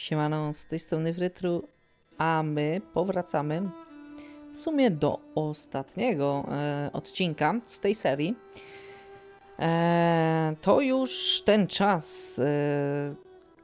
Siemano, z tej strony Frytru, a my powracamy w sumie do ostatniego e, odcinka z tej serii. E, to już ten czas. E,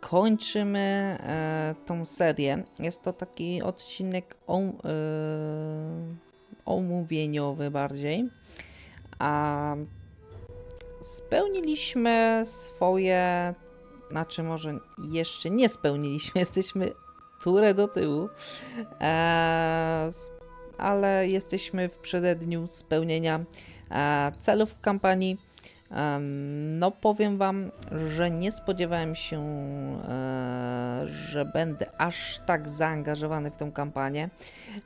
kończymy e, tą serię. Jest to taki odcinek o, e, omówieniowy bardziej. A spełniliśmy swoje znaczy może jeszcze nie spełniliśmy, jesteśmy turę do tyłu, eee, ale jesteśmy w przededniu spełnienia e, celów kampanii. E, no powiem wam, że nie spodziewałem się, e, że będę aż tak zaangażowany w tę kampanię,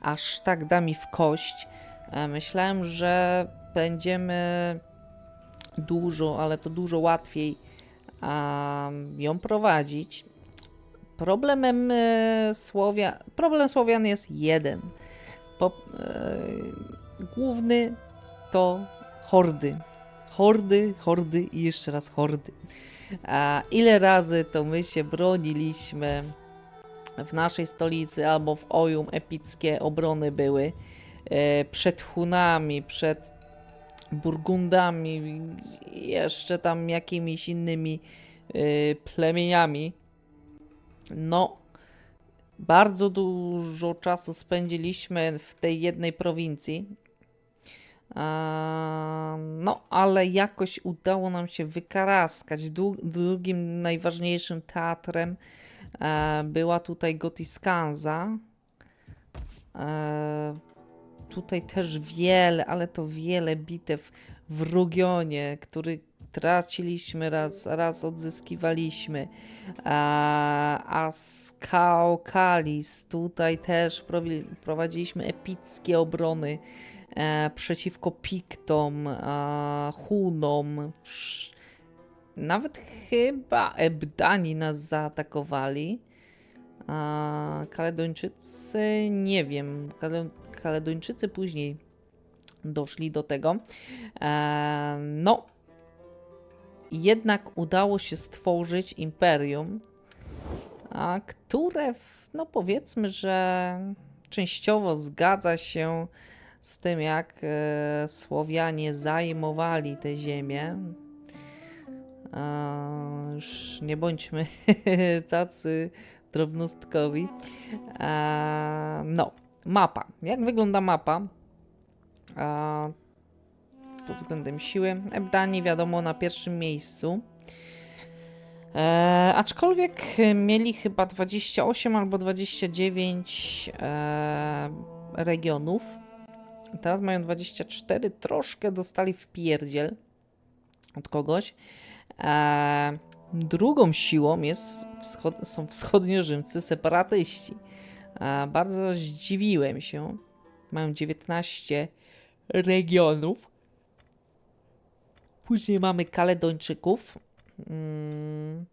aż tak da mi w kość. E, myślałem, że będziemy dużo, ale to dużo łatwiej ją prowadzić. Problemem e, Słowia... Problem Słowian jest jeden. Po, e, główny to hordy. Hordy, hordy i jeszcze raz hordy. A ile razy to my się broniliśmy w naszej stolicy albo w Ojum epickie obrony były e, przed Hunami, przed Burgundami, i jeszcze tam jakimiś innymi y, plemieniami. No, bardzo dużo czasu spędziliśmy w tej jednej prowincji. A, No, ale jakoś udało nam się wykaraskać. Dłu- Drugim najważniejszym teatrem e, była tutaj Gotiskanza. E, tutaj też wiele, ale to wiele bitew w Rugionie, który traciliśmy raz, raz odzyskiwaliśmy. A, a z Kaokalis tutaj też prowadziliśmy epickie obrony e, przeciwko Piktom, Hunom. Nawet chyba Ebdani nas zaatakowali. A Kaledończycy nie wiem. Kaledończycy później doszli do tego. E, no, jednak udało się stworzyć imperium, które, no powiedzmy, że częściowo zgadza się z tym, jak e, Słowianie zajmowali te ziemię. E, już nie bądźmy tacy drobnostkowi. No, mapa. Jak wygląda mapa? E, pod względem siły. Ebdani wiadomo na pierwszym miejscu. E, aczkolwiek mieli chyba 28 albo 29 e, regionów. Teraz mają 24. Troszkę dostali w pierdziel od kogoś. E, drugą siłą jest wschod są wschodniorzymcy separatyści. E, bardzo zdziwiłem się. Mają 19 regionów. Później mamy Kaledończyków. Mm,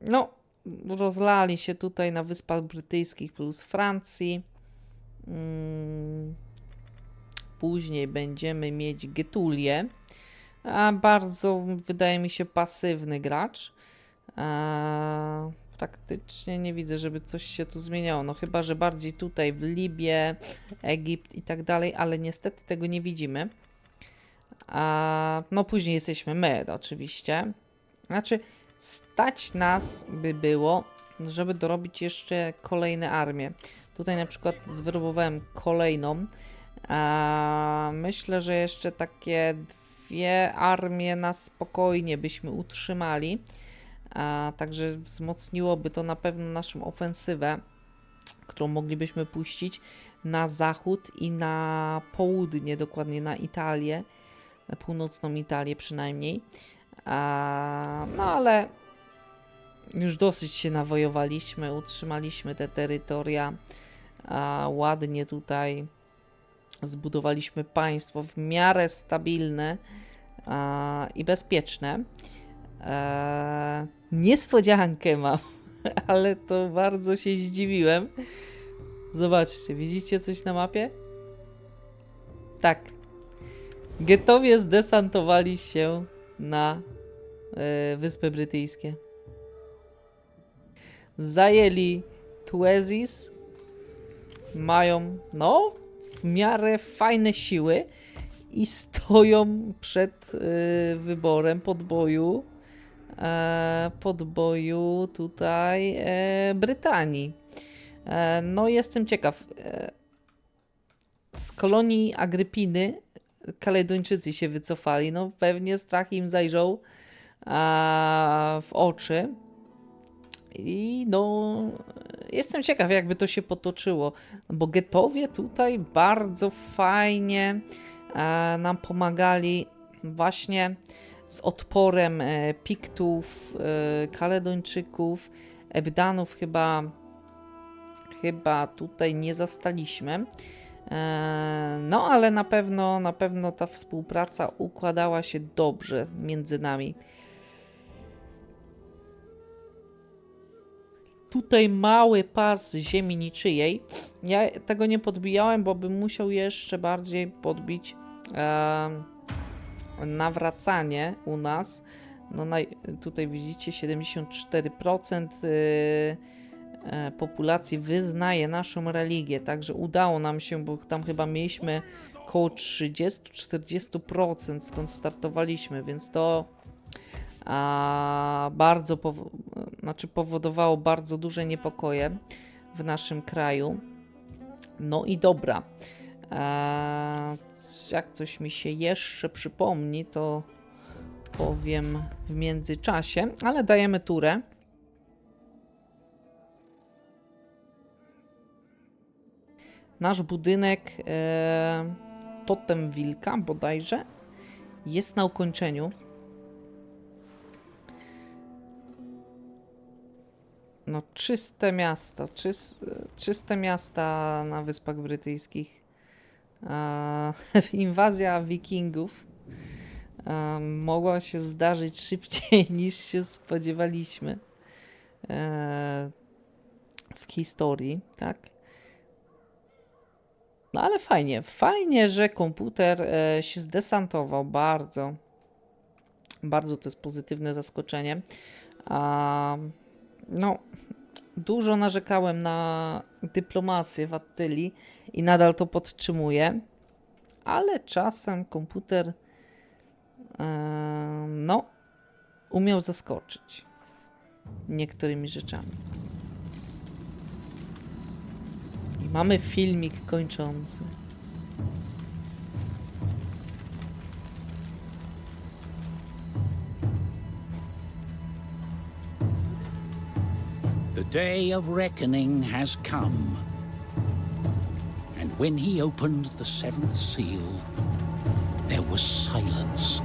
No, rozlali się tutaj na Wyspach Brytyjskich plus Francji. Mm, Później będziemy mieć Getulię. A bardzo, wydaje mi się, pasywny gracz. A, praktycznie nie widzę, żeby coś się tu zmieniało. No chyba, że bardziej tutaj w Libię, Egipt i tak dalej, ale niestety tego nie widzimy. A, no później jesteśmy my, oczywiście. Znaczy, stać nas by było, żeby dorobić jeszcze kolejne armie. Tutaj na przykład zwerbowałem kolejną. A, myślę, że jeszcze takie dwie armie na spokojnie byśmy utrzymali. A, także wzmocniłoby to na pewno naszą ofensywę, którą moglibyśmy puścić na zachód i na południe, dokładnie na Italię, na północną Italię przynajmniej. A, no ale już dosyć się nawojowaliśmy, utrzymaliśmy te terytoria a, ładnie tutaj. Zbudowaliśmy państwo w miarę stabilne a, i bezpieczne. Eee, niespodziankę mam, ale to bardzo się zdziwiłem. Zobaczcie, widzicie coś na mapie? Tak. Getowie zdesantowali się na e, Wyspy Brytyjskie. zajęli Tuezis. Mają, no, w miarę fajne siły i stoją przed y, wyborem podboju e, podboju tutaj e, Brytanii. E, no, jestem ciekaw. E, z kolonii Agrypiny Kaledończycy się wycofali. No, pewnie strach im zajrzał w oczy. I no, jestem ciekaw, jakby to się potoczyło, bo getowie tutaj bardzo fajnie e, nam pomagali właśnie z odporem e, Piktów, e, Kaledończyków, Ebdanów chyba, chyba tutaj nie zastaliśmy. E, No, ale na pewno, na pewno ta współpraca układała się dobrze między nami. Tutaj mały pas ziemi niczyjej. Ja tego nie podbijałem, bo bym musiał jeszcze bardziej podbić nawracanie u nas. No naj, tutaj widzicie 74% y, e, populacji wyznaje naszą religię, także udało nam się, bo tam chyba mieliśmy około 30-40% skąd startowaliśmy, więc to a, bardzo powo- znaczy powodowało bardzo duże niepokoje w naszym kraju. No i dobra. Eee, jak coś mi się jeszcze przypomni, to powiem w międzyczasie, ale dajemy turę. Nasz budynek e, Totem Wilka bodajże jest na ukończeniu. No, czyste miasto, czys, czyste miasta na Wyspach Brytyjskich. A, inwazja wikingów a, mogła się zdarzyć szybciej niż się spodziewaliśmy e, w historii, tak? No ale fajnie, fajnie, że komputer e, się zdesantował bardzo. Bardzo to jest pozytywne zaskoczenie. No, dużo narzekałem na dyplomację w Attyli i nadal to podtrzymuję, ale czasem komputer no, umiał zaskoczyć niektórymi rzeczami. I mamy filmik kończący. Day of reckoning has come. And when he opened the seventh seal, there was silence.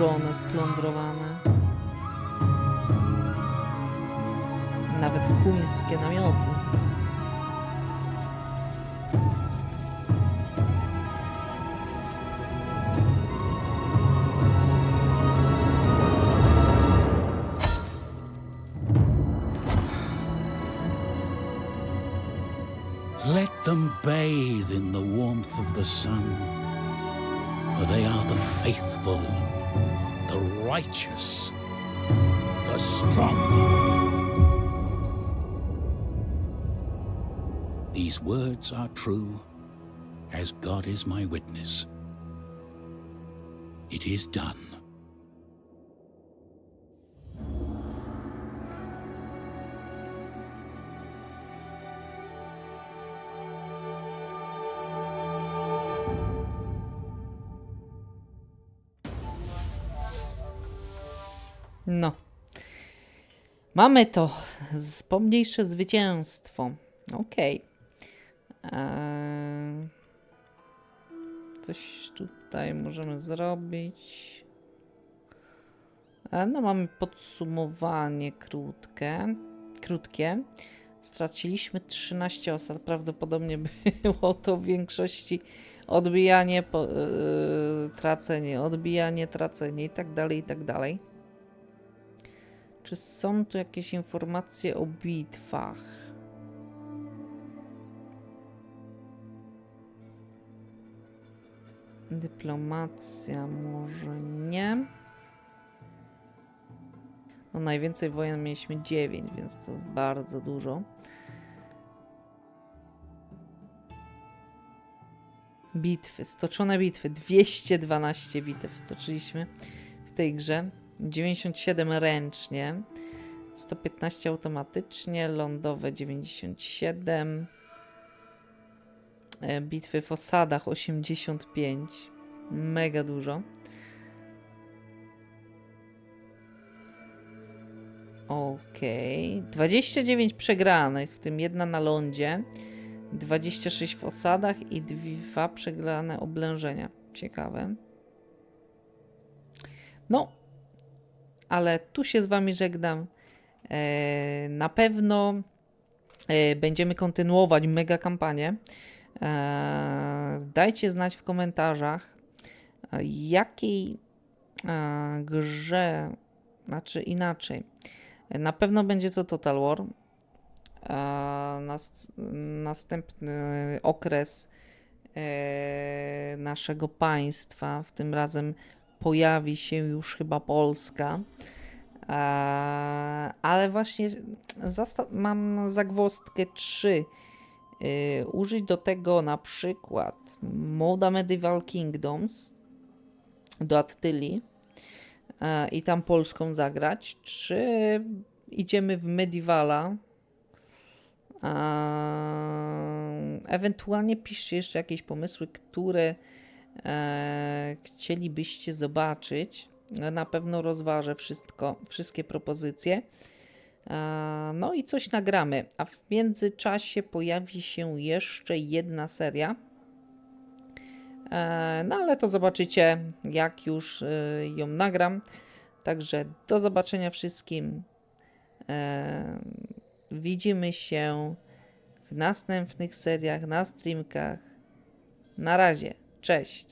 Splądrowane. Nawet chuńskie namioty. Let them bathe in the warmth of the sun, for they are the faithful, the righteous, the strong. These words are true, as God is my witness. It is done. No. Mamy to. Z pomniejsze zwycięstwo. Okej. Eee, Coś tutaj możemy zrobić. E, No, mamy podsumowanie krótkie. krótkie. Straciliśmy 13 osad. Prawdopodobnie było to w większości odbijanie, po, yy, tracenie, odbijanie, tracenie i tak dalej, i tak dalej. Czy są tu jakieś informacje o bitwach? Dyplomacja może nie. No najwięcej wojen mieliśmy 9, więc to bardzo dużo. Bitwy, stoczone bitwy, 212 bitew stoczyliśmy w tej grze. 97 ręcznie, 115 automatycznie, lądowe 97, e, bitwy w osadach 85, mega dużo. Okej, 29 przegranych, w tym jedna na lądzie, 26 w osadach i dwa przegrane oblężenia. Ciekawe. No, ale tu się z Wami żegnam. E, na pewno e, będziemy kontynuować mega kampanię. E, dajcie znać w komentarzach, jakiej grze, znaczy inaczej. Na pewno będzie to Total War. Nas, następny okres naszego państwa, w tym razem pojawi się już chyba Polska. Ale właśnie mam zagwozdkę 3. E, użyć do tego na przykład moda Medieval Kingdoms do Attylii e, i tam Polską zagrać, czy idziemy w Medievala Ewentualnie piszcie jeszcze jakieś pomysły, które e, chcielibyście zobaczyć. Na pewno rozważę wszystko, wszystkie propozycje. E, no i coś nagramy. A w międzyczasie pojawi się jeszcze jedna seria. E, no ale to zobaczycie, jak już e, ją nagram. Także do zobaczenia wszystkim. E, Widzimy się w następnych seriach, na streamkach. Na razie. Cześć.